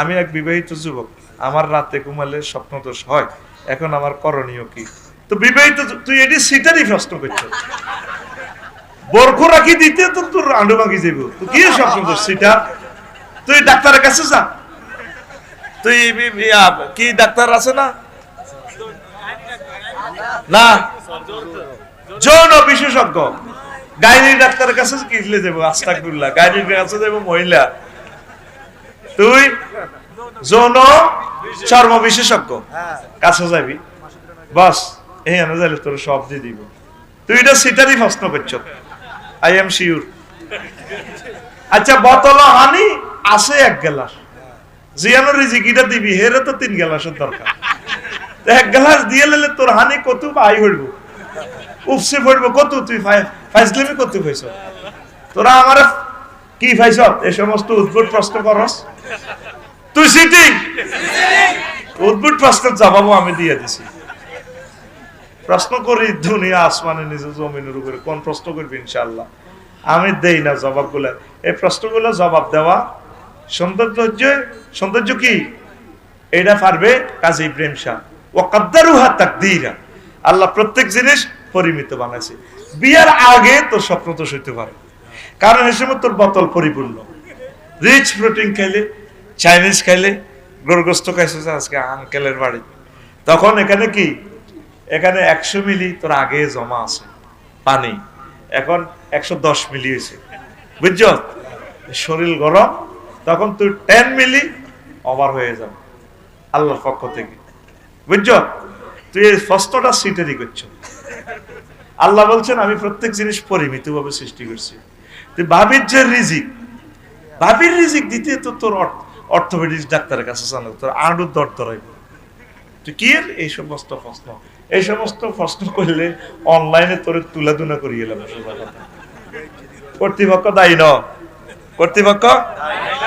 আমি এক বিবাহিত যুবক। আমার রাতে ঘুমালে স্বপ্নদোষ হয়। এখন আমার করণীয় কি? তো বিবাহিত তুই এটি সিটারই প্রশ্ন করছ। বরখো রাখি দিতে? তো তোর আন্ডু ভাঙি যাইব। তুই কি স্বপ্নদোষ সিটার তুই ডাক্তারের কাছে যা। তুই কি ডাক্তার আছে না? না? যৌন বিশেষজ্ঞ। গাইনির ডাক্তারের কাছে কিনলে যাব আস্তাকুল্লাহ। গাইনির কাছে যাব মহিলা। তুই যৌন চর্ম বিশেষজ্ঞ কাছে যাবি। বাস এই আনা যাইলে তোর সব দিয়ে দিব। তুই এটা সিটারই প্রশ্ন করছ। আই এম শিওর আচ্ছা বোতল হানি আছে এক গ্লাস। জিয়ানো রিজিকিটা দিবি, হেরে তো তিন গ্লাসের দরকার। এক গ্লাস দিয়ে লেলে তোর হানি কত আই হইব? উপসে পড়ব কত? তুই ফাইজলিমি কত হইছ তোরা আমার কি ফাইছ? এই সমস্ত উদ্ভুত প্রশ্ন করস। তুই সিটিং উদ্ভুত প্রশ্নের জবাবও আমি দিয়ে দিছি। প্রশ্ন করি, দুনিয়া আসমানে নিজে জমিনের উপরে কোন প্রশ্ন করবি ইনশাল্লাহ আমি দেই না জবাবগুলো। এই প্রশ্নগুলো জবাব দেওয়া সৌন্দর্য সৌন্দর্য কি? এটা পারবে কাজী ইব্রাহিম শাহ। ওয়াকাদ্দারুহা তাকদীরা। আল্লাহ প্রত্যেক জিনিস পরিমিত বানাইছে। বিয়ার আগে তোর স্বপ্ন তো সইতে পারে। কারণ সময় তোর বোতল পরিপূর্ণ। রিচ প্রোটিন খাইলে চাইনিজ খাইলে গরুগ্রস্ত খাইছে আজকে আঙ্কেলের বাড়ি। তখন এখানে কি? এখানে একশো মিলি তোর আগে জমা আছে, পানি। এখন একশো দশ মিলি হয়েছে। বুঝছ? শরীর গরম, তখন তুই টেন মিলি ওভার হয়ে যাবে। আল্লাহর পক্ষ থেকে। বুঝছ? তুই এই প্রশ্নটা সিটেরই করছ আল্লাহ বলছেন, আমি প্রত্যেক জিনিস পরিমিত ভাবে সৃষ্টি করছি। তুই ভাবির যে রিজিক, ভাবির রিজিক দিতে তো তোর অর্থোপেডিক্স ডাক্তারের কাছে চান তোর আড়ুর দর তো কি এই সমস্ত প্রশ্ন। এই সমস্ত প্রশ্ন করলে অনলাইনে তোর তুলা তুলা করিয়ে এলাম কর্তৃপক্ষ দায়ী ন কর্তৃপক্ষ? দায়ী ন